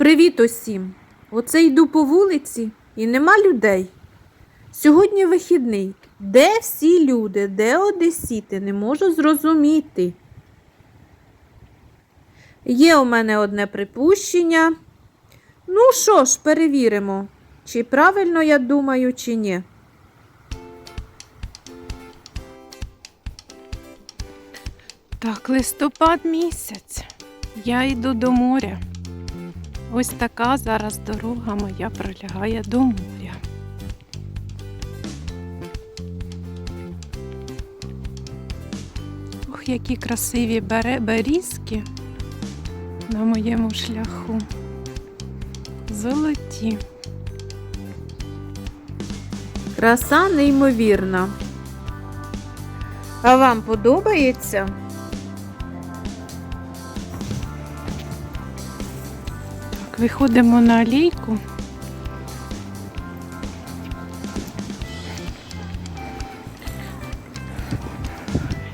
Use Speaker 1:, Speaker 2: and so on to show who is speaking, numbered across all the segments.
Speaker 1: Привіт усім! Оце йду по вулиці і нема людей. Сьогодні вихідний. Де всі люди, де одесіти? Не можу зрозуміти. Є у мене одне припущення. Ну що ж, перевіримо, чи правильно я думаю, чи ні.
Speaker 2: Так, листопад місяць. Я йду до моря. Ось така зараз дорога моя пролягає до моря. Ох, які красиві бере берізки на моєму шляху. Золоті.
Speaker 1: Краса неймовірна. А вам подобається?
Speaker 2: Виходимо на алейку.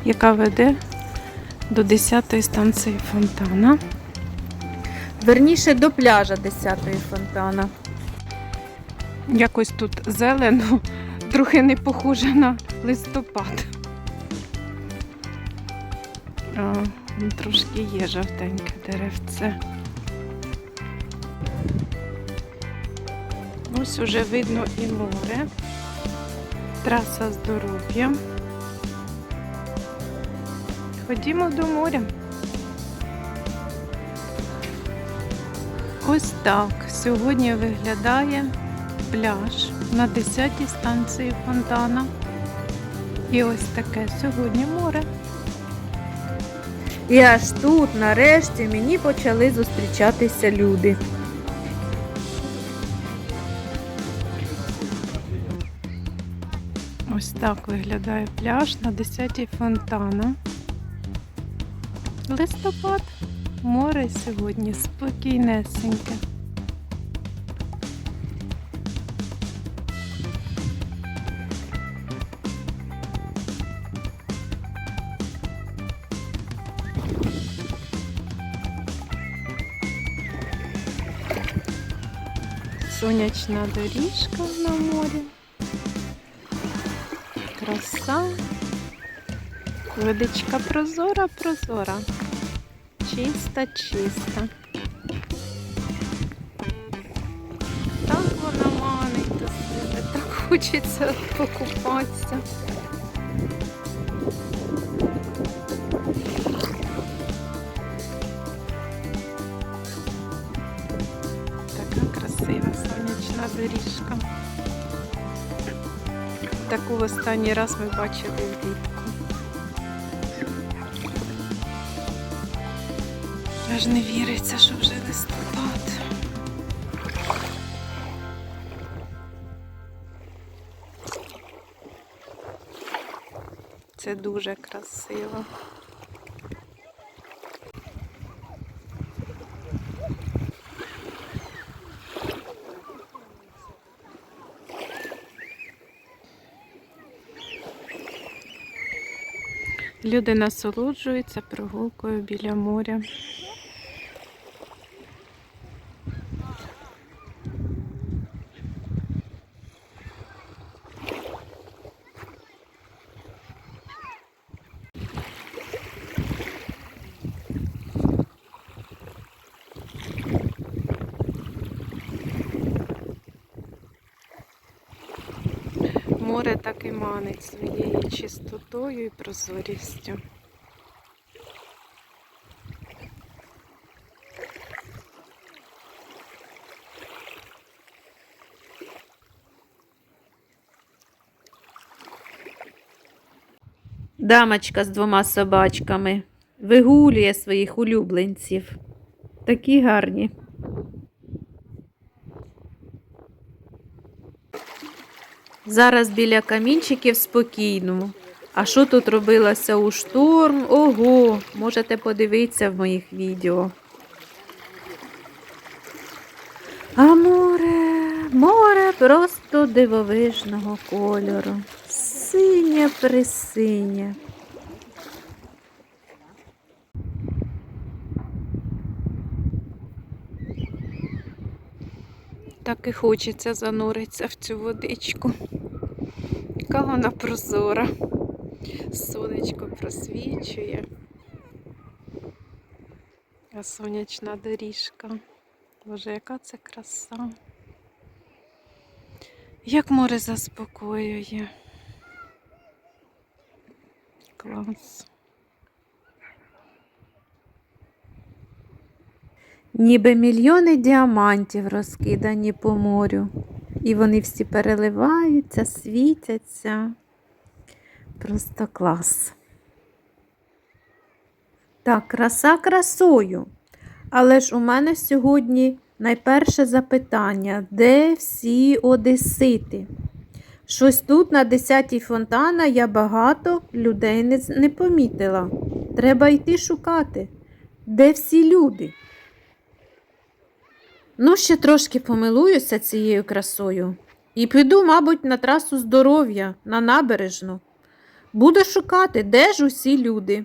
Speaker 2: Яка веде до 10-ї станції фонтана.
Speaker 1: Верніше до пляжа 10-ї фонтана.
Speaker 2: Якось тут зелено, трохи не похоже на листопад. А, трошки є жовтеньке деревце. Ось уже видно і море. Траса здоров'я. Ходімо до моря. Ось так сьогодні виглядає пляж на 10-й станції фонтана. І ось таке сьогодні море.
Speaker 1: І аж тут, нарешті, мені почали зустрічатися люди.
Speaker 2: Ось так виглядає пляж на 10-й фонтана. Листопад. Море сьогодні спокійнесеньке. Сонячна доріжка на морі. Краса. Водичка прозора, прозора. Чиста, чиста. Так вона манить до себе, так хочеться покупатися. Така красива сонячна доріжка. Таку в останній раз ми бачили влітку. Аж не віриться, що вже листопад. Це дуже красиво. Люди насолоджуються прогулкою біля моря. Море так і манить своєю чистотою і прозорістю.
Speaker 1: Дамочка з двома собачками вигулює своїх улюбленців. Такі гарні. Зараз біля камінчиків спокійно. А що тут робилося у шторм? Ого, можете подивитися в моїх відео. А море, море просто дивовижного кольору. Синє присинє.
Speaker 2: Так і хочеться зануритися в цю водичку. Яка вона прозора. Сонечко просвічує. А сонячна доріжка. Боже, яка це краса. Як море заспокоює. Клас.
Speaker 1: Ніби мільйони діамантів розкидані по морю. І вони всі переливаються, світяться. Просто клас. Так, краса красою. Але ж у мене сьогодні найперше запитання: де всі одесити? Щось тут на 10-й фонтана я багато людей не, не помітила. Треба йти шукати. Де всі люди? Ну, ще трошки помилуюся цією красою. І піду, мабуть, на трасу здоров'я, на набережну. Буду шукати, де ж усі люди.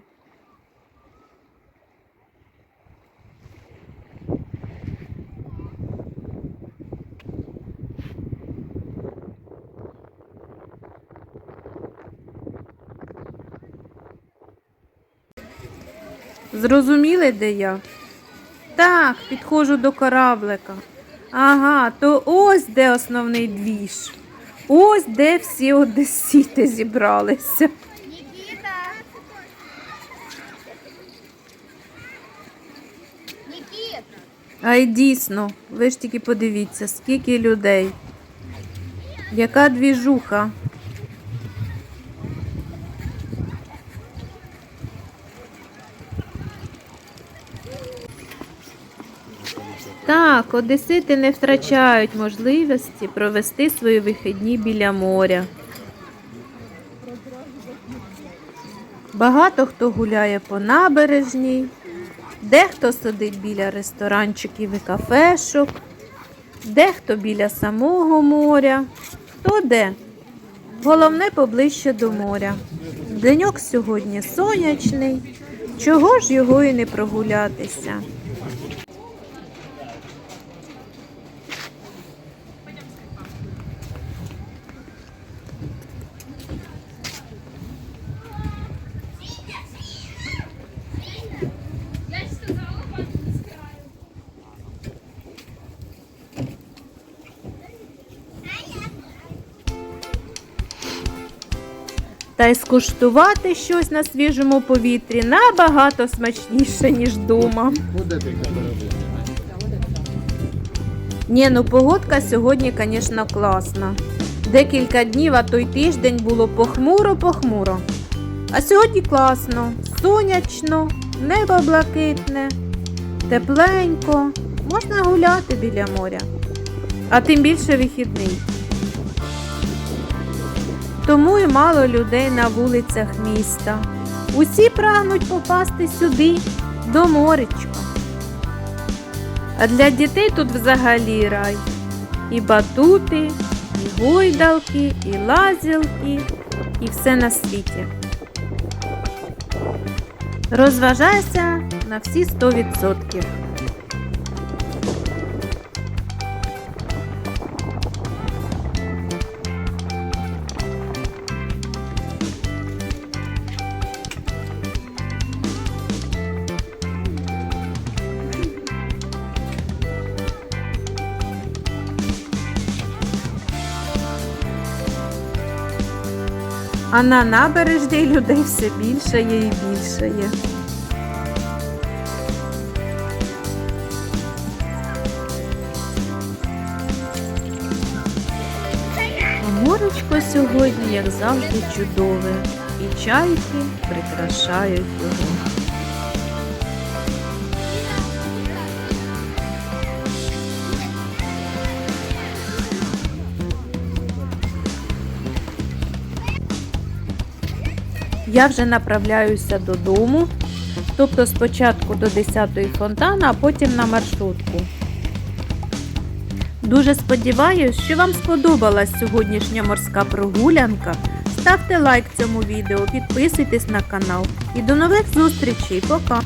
Speaker 1: Зрозуміли, де я? Так, підходжу до кораблика. Ага, то ось де основний двіж. Ось де всі одесіти зібралися.
Speaker 3: Никита! Никит!
Speaker 1: А й дійсно, ви ж тільки подивіться, скільки людей. Яка двіжуха. Так, одесити не втрачають можливості провести свої вихідні біля моря. Багато хто гуляє по набережній, дехто сидить біля ресторанчиків і кафешок, дехто біля самого моря, хто де. Головне поближче до моря. Деньок сьогодні сонячний, чого ж його і не прогулятися. Та й скуштувати щось на свіжому повітрі набагато смачніше, ніж дома.
Speaker 4: Буде ти робити?
Speaker 1: Ні, ну погодка сьогодні, звісно, класна. Декілька днів, а то й тиждень було похмуро-похмуро. А сьогодні класно, сонячно, небо блакитне, тепленько, можна гуляти біля моря, а тим більше вихідний. Тому і мало людей на вулицях міста. Усі прагнуть попасти сюди, до моречка. А для дітей тут взагалі рай. І батути, і гойдалки, і лазілки, і все на світі. Розважайся на всі 100%. А на набережній людей все більше є і більше є. Морочко сьогодні, як завжди, чудове, і чайки прикрашають його. Я вже направляюся додому, тобто спочатку до 10-ї фонтана, а потім на маршрутку. Дуже сподіваюся, що вам сподобалась сьогоднішня морська прогулянка. Ставте лайк цьому відео, підписуйтесь на канал і до нових зустрічей. Пока!